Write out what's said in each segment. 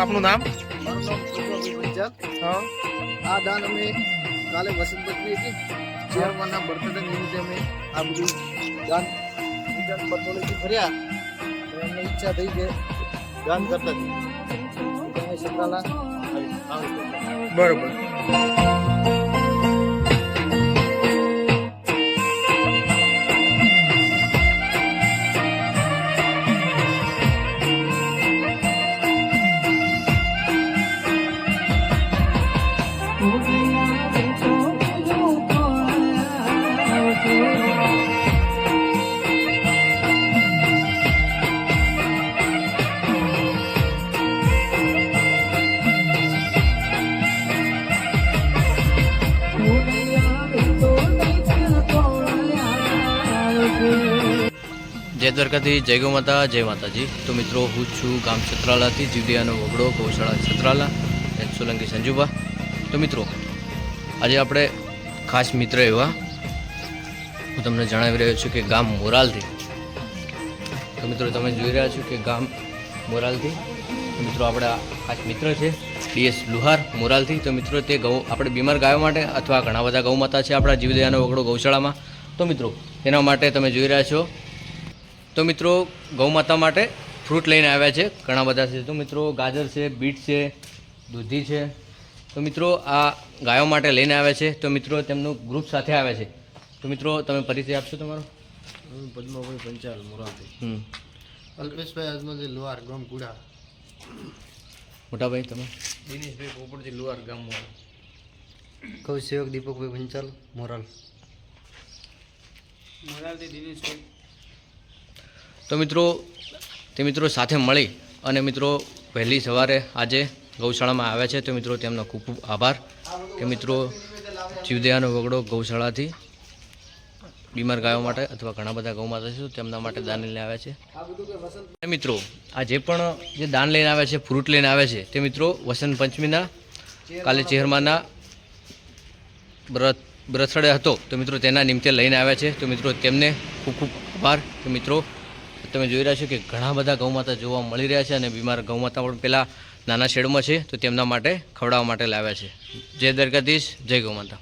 આપનું નામ? આ દાન અમે કાલે વસંત પંચમી હતી. ચેરમાનના બર્થડે નિમિત્તે અમે આ બધું દાન વિતરણ બટોળેથી ભર્યા. અમને ઈચ્છા થઈ કે દાન કરતા. બરોબર. જય દ્વારકાથી જય ગૌ માતા, જય માતાજી. તો મિત્રો, હું છું ગામ છત્રાલાથી જીવડિયાનો વગડો, ગૌશાળા છત્રાલા સોલંકી સંજુબા તો મિત્રો, આજે આપણે ખાસ મિત્ર એવા, હું તમને જણાવી રહ્યો છું કે ગામ મોરાલથી. તો મિત્રો, તમે જોઈ રહ્યા છો કે ગામ મોરાલથી. મિત્રો, આપણા ખાસ મિત્ર છે ડીએસ લુહાર મોરાલથી. તો મિત્રો, તે ગૌ, આપણે બીમાર ગાયો માટે અથવા ઘણા બધા ગૌ માતા છે આપણા જીવદયાનો વગડો ગૌશાળામાં. તો મિત્રો તેના માટે તમે જોઈ રહ્યા છો તો મિત્રો ગૌમાતા માટે ફ્રૂટ લઈને આવ્યા છે ઘણા બધા છે. તો મિત્રો ગાજર છે બીટ છે દૂધી છે. તો મિત્રો આ ગાયો માટે લઈને આવ્યા છે. તો મિત્રો તેમનું ગ્રુપ સાથે આવે છે. તો મિત્રો તમે પરિચય આપશો તમારો? પદ્માભાઈ પંચાલ મોરાથી હમ. અલ્પેશભાઈ અજમલજી લુહાર ગામ કુડા મોટાભાઈ તમે? દિનેશભાઈ પોપટજી લુહાર ગામમાં કૌશિક દીપકભાઈ પંચાલ મોરાલ. તો મિત્રો, તે મિત્રો સાથે મળી અને મિત્રો વહેલી સવારે આજે ગૌશાળામાં આવ્યા છે, તો મિત્રો તેમનો ખૂબ ખૂબ આભાર કે મિત્રો જીવદયાનો વગડો ગૌશાળાથી બીમાર ગાયો માટે અથવા ઘણા બધા ગૌ માતા છે તેમના માટે દાન લઈને આવ્યા છે. અને મિત્રો, આ જે પણ જે દાન લઈને આવ્યા છે, ફ્રૂટ લઈને આવ્યા છે, તે મિત્રો વસંત પંચમીના, કાલે ચેહરમાના બ્રત બ્રથડે હતો, તો મિત્રો તેના નિમિત્તે લઈને આવ્યા છે, તો મિત્રો તેમને ખૂબ ખૂબ આભાર કે મિત્રો તમે જોઈ રહ્યા છો કે ઘણા બધા ગૌમાતા જોવા મળી રહ્યા છે અને બીમાર ગૌમાતા પણ પેલા નાના શેડમાં છે, તો તેમના માટે ખવડાવવા માટે લાવ્યા છે. જય દરગાધીશ જય ગૌમાતા.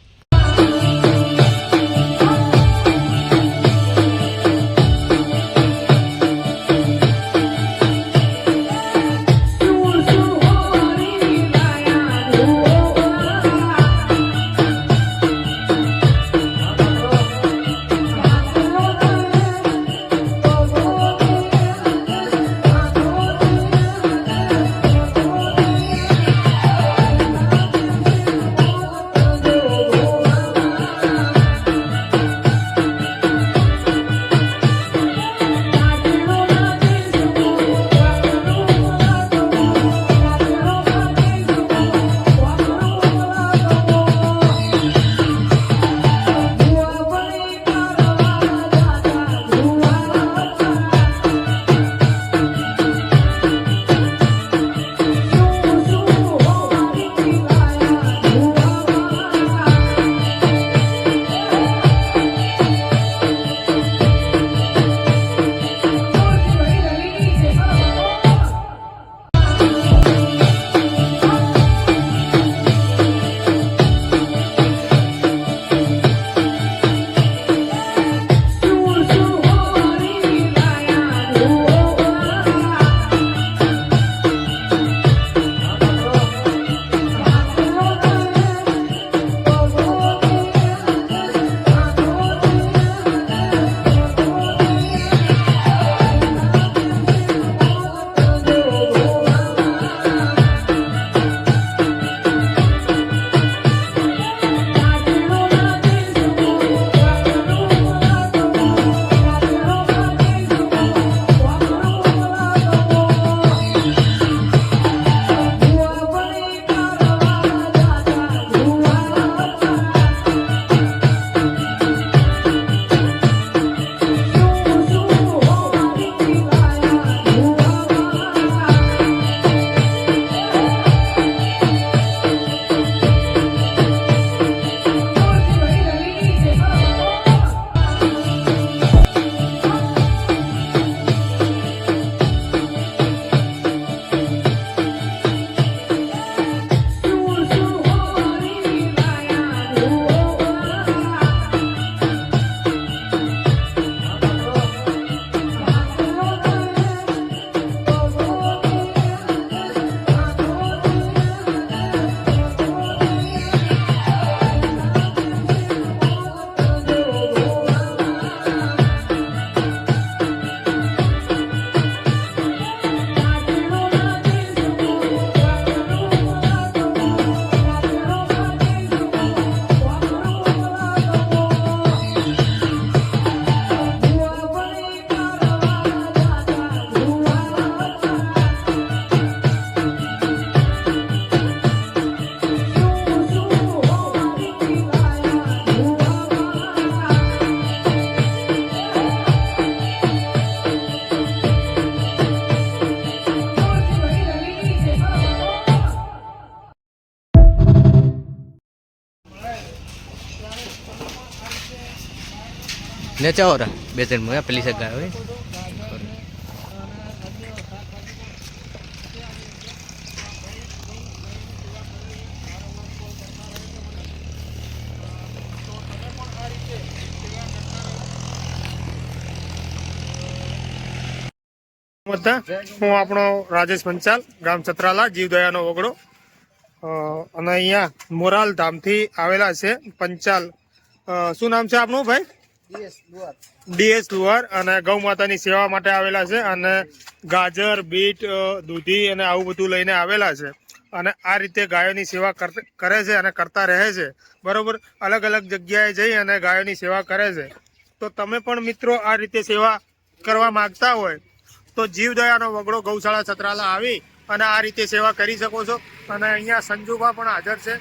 ને ચાવો બે ત્રણ પેલી સાઈડ ગાયો હોય. હું આપણો રાજેશ પંચાલ ગામ છત્રાલા જીવદયાનો અ, અને અહીંયા મોરાલ ધામથી આવેલા છે પંચાલ. શું નામ છે આપનું ભાઈ? ડીએસ લુહાર. અને ગૌ માતાની સેવા માટે આવેલા છે અને ગાજર, બીટ દૂધી અને આવું બધું લઈને આવેલા છે. અને આ રીતે ગાયોની સેવા કરે છે અને કરતા રહે છે. બરોબર? અલગ અલગ જગ્યાએ જઈ અને ગાયોની સેવા કરે છે. તો તમે પણ મિત્રો આ રીતે સેવા કરવા માંગતા હોય, તો જીવદયાનો વગડો ગૌશાળા છત્રાલા આવી અને આ રીતે સેવા કરી શકો છો. અને અહીંયા સંજુભા પણ હાજર છે.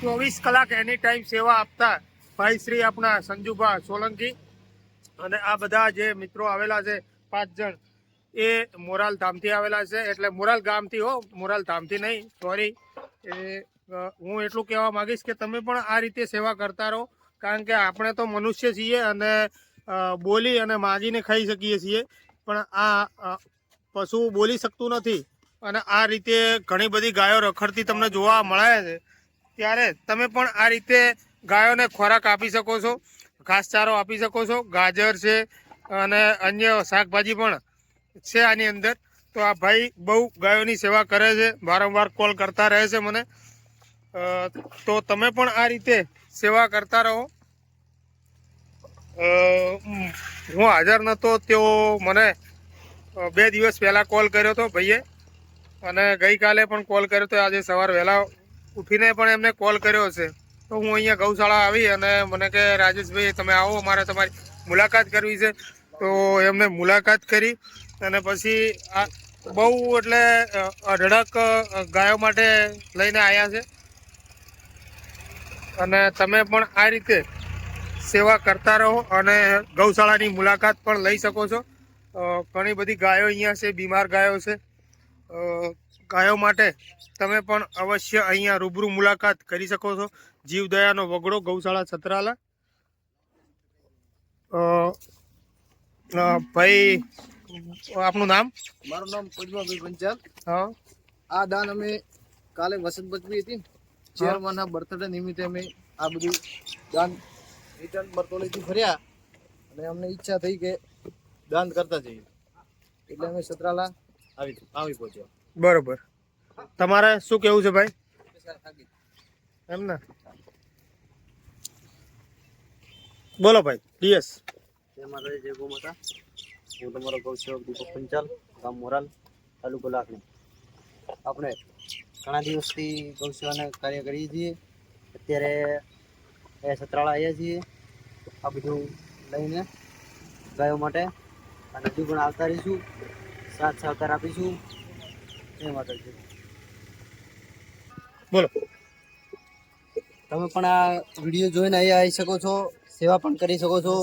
ચોવીસ કલાક એની ટાઈમ સેવા આપતા ભાઈ શ્રી આપણા સંજુભા સોલંકી અને આ બધા જે મિત્રો આવેલા છે, પાંચ જણ, એ મોરાલ ધામથી આવેલા છે. એટલે મોરાલ ગામથી હો, મોરાલ ધામથી નહીં સોરી એ હું એટલું કહેવા માંગીશ કે તમે પણ આ રીતે સેવા કરતા રહો, કારણ કે આપણે તો મનુષ્ય છીએ અને બોલી અને માગીને ખાઈ શકીએ છીએ. પણ આ પશુ બોલી શકતું નથી અને આ રીતે ઘણી બધી ગાયો રખડતી તમને જોવા મળે છે. ત્યારે તમે પણ આ રીતે ગાયોને ખોરાક આપી શકો છો, ઘાસચારો આપી શકો છો, ગાજર છે અને અન્ય શાકભાજી પણ છે આની અંદર. તો આ ભાઈ બહુ ગાયોની સેવા કરે છે, વારંવાર કોલ કરતા રહે છે મને. તો તમે પણ આ રીતે સેવા કરતા રહો. હું હાજર નહોતો તેઓ મને બે દિવસ પહેલાં કોલ કર્યો હતો ભાઈએ. અને ગઈકાલે પણ કોલ કર્યો હતો આજે સવાર વહેલા ઉઠીને પણ એમને કોલ કર્યો છે. તો હું અહીંયા ગૌશાળા આવી અને મને કે, રાજેશભાઈ, તમે આવો મારે તમારી મુલાકાત કરવી છે. તો એમને મુલાકાત કરી અને પછી આ બહુ એટલે અઢળક ગાયો માટે લઈને આવ્યા છે. અને તમે પણ આ રીતે સેવા કરતા રહો અને ગૌશાળાની મુલાકાત પણ લઈ શકો છો. ઘણી બધી ગાયો અહીંયા છે, બીમાર ગાયો છે. ગાયો માટે તમે પણ અવશ્ય અહીંયા રૂબરૂ મુલાકાત કરી શકો છો. જીવદયાનો વગડો ગૌશાળા છત્રાલા. ભાઈ આપનું નામ? મારું નામ પદ્માભાઈ પંચાલ. હા. આ દાન અમે કાલે વસંત બચવી હતી ચેરમાનના બર્થડે નિમિત્તે અમે આ બધું દાન રિટર્ન બર્તોલીથી ફર્યા અને અમને ઈચ્છા થઈ કે દાન કરતા જઈએ. એટલે અમે છત્રાલા આવી આવી પહોંચ્યા. બરોબર. તમારે શું કેવું છે ભાઈ? એમ ને બોલો ભાઈ ડીએસ જય માતાજી જય ગૌ માતા હું તમારો ગૌસેવક દીપક પંચાલ ગામ મોરાલ તાલુકો લાખણી. આપણે ઘણા દિવસથી ગૌસેવાના કાર્ય કરીએ છીએ. અત્યારે એ સતરાળા આવ્યા છીએ. આ બધું લઈને ગાયો માટે અને હજુ પણ આવતા રહીશું. સાથ સહકાર આપીશું. જય માતાજી. બોલો. તમે પણ આ વીડિયો જોઈને અહીંયા આવી શકો છો. સેવા પણ કરી શકો છો.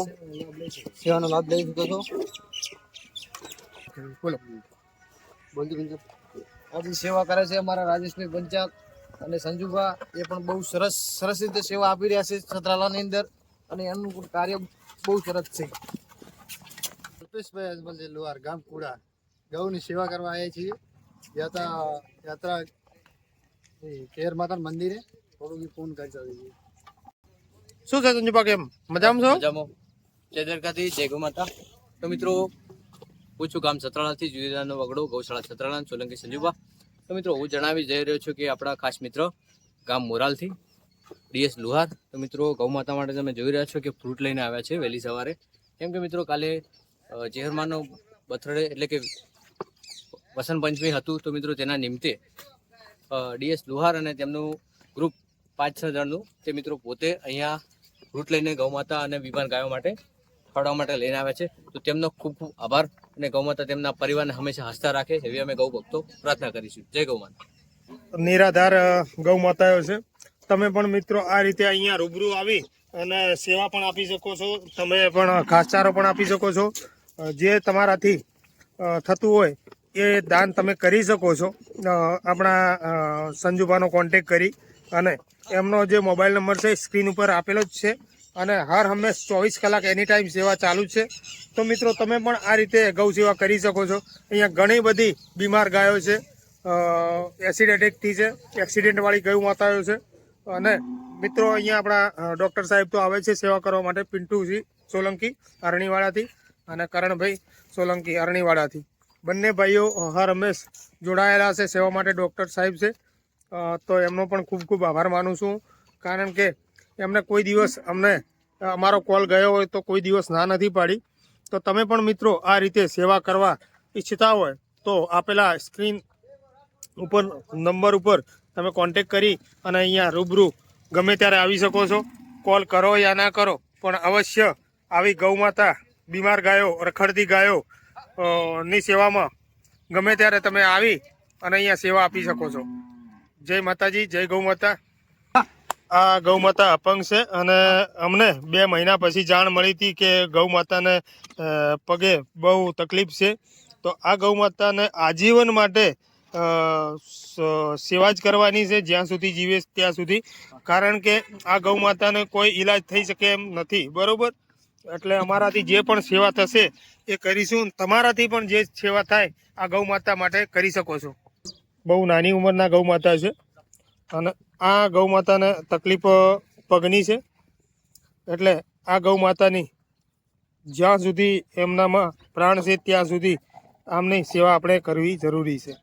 સેવાનો લાભ લઈ શકો છો. બોલો બોલજો આજે સેવા કરે છે અમારા રાજેશભાઈ પંચાલ અને સંજુભા. એ પણ બહુ સરસ સરસ રીતે સેવા આપી રહ્યા છે છત્રાલાની અંદર. અને એનું કાર્ય બહુ સરસ છે. રૂપેશભાઈ અજમલજી લુહાર ગામ કુડા. ગૌની સેવા કરવા આવ્યા છીએ. યાત્રા યાત્રા કેર માતા મંદિરે. થોડું ફોન કરી શકીએ શું છે સંજુભા કેમ મજામાં છો? મજામાં. જય દ્વારકાથી જય માતા. તો મિત્રો હું છું ગામ સતરાળાથી જુદીદાનો વગડો, ગૌશાળા સતરાળા સોલંકી સંજુબા. તો મિત્રો, હું જણાવી જઈ રહ્યો છું કે આપણા ખાસ મિત્ર ગામ મોરાલથી, ડીએસ લુહાર. તો મિત્રો, ગૌ માતા માટે તમે જોઈ રહ્યા છો કે ફ્રૂટ લઈને આવ્યા છે વહેલી સવારે. કેમ કે મિત્રો, કાલે જેહરમાનો બથડે એટલે કે વસંત પંચમી હતું. તો મિત્રો, તેના નિમિત્તે ડીએસ લુહાર અને તેમનું ગ્રુપ પાંચ છ જણનું તે મિત્રો પોતે અહીંયા ફ્રૂટ લઈને ગૌમાતા અને બીમાર ગાયો માટે ખવડાવવા માટે લઈને આવે છે. તો તેમનો ખૂબ ખૂબ આભાર અને ગૌમાતા તેમના પરિવારને હંમેશા હસતા રાખે એવી અમે ગૌ ભક્તો પ્રાર્થના કરીશું. જય ગૌ માતા નિરાધાર ગૌ માતાઓ છે. તમે પણ મિત્રો આ રીતે અહીંયા રૂબરૂ આવી અને સેવા પણ આપી શકો છો. તમે પણ ઘાસચારો પણ આપી શકો છો. જે તમારાથી થતું હોય એ દાન તમે કરી શકો છો. આપણા સંજુભાનો કોન્ટેક કરી અને એમનો જે મોબાઈલ નંબર છે સ્ક્રીન ઉપર આપેલો જ છે. અને હર હંમેશ ચોવીસ કલાક એની ટાઈમ સેવા ચાલુ છે. તો મિત્રો, તમે પણ આ રીતે ગૌ સેવા કરી શકો છો. અહીંયા ઘણી બધી બીમાર ગાયો છે. એસિડ એટેકથી છે. એક્સિડન્ટવાળી ગયું માતાઓ છે. અને મિત્રો, અહીંયા આપણા ડૉક્ટર સાહેબ તો આવે છે સેવા કરવા માટે, પિન્ટુજી સોલંકી અરણીવાડાથી અને કરણભાઈ સોલંકી અરણીવાડાથી. બંને ભાઈઓ હર હંમેશ જોડાયેલા છે સેવા માટે ડૉક્ટર સાહેબ છે. તો એમનો પણ ખૂબ ખૂબ આભાર માનું છું. કારણ કે એમને કોઈ દિવસ અમને અમારો કોલ ગયો હોય તો કોઈ દિવસ ના નથી પાડી. તો તમે પણ મિત્રો આ રીતે સેવા કરવા ઈચ્છતા હોય તો આપેલા સ્ક્રીન ઉપર, નંબર ઉપર તમે કોન્ટેક કરી અને અહીંયા રૂબરૂ ગમે ત્યારે આવી શકો છો. કોલ કરો યા ના કરો, પણ અવશ્ય આવી ગૌ માતા બીમાર ગાયો, રખડતી ગાયો ની સેવામાં ગમે ત્યારે તમે આવી અને અહીંયા સેવા આપી શકો છો. જય માતાજી, જય ગૌ માતા. આ ગૌ માતા અપંગ છે અને અમને બે મહિના પછી જાણ મળી હતી કે ગૌ માતાને પગે બહુ તકલીફ છે. તો આ ગૌ માતાને આજીવન માટે સેવા જ કરવાની છે, જ્યાં સુધી જીવે ત્યાં સુધી. કારણ કે આ ગૌ માતાને કોઈ ઈલાજ થઈ શકે એમ નથી, બરોબર? એટલે અમારાથી જે પણ સેવા થશે એ કરીશું. તમારાથી પણ જે સેવા થાય, આ ગૌ માતા માટે કરી શકો છો. બહુ નાની ઉંમરના ગૌ માતા છે. અને આ ગૌ માતાને તકલીફ પગની છે. એટલે આ ગૌ માતાની જ્યાં સુધી એમનામાં પ્રાણ છે, ત્યાં સુધી આમની સેવા આપણે કરવી જરૂરી છે.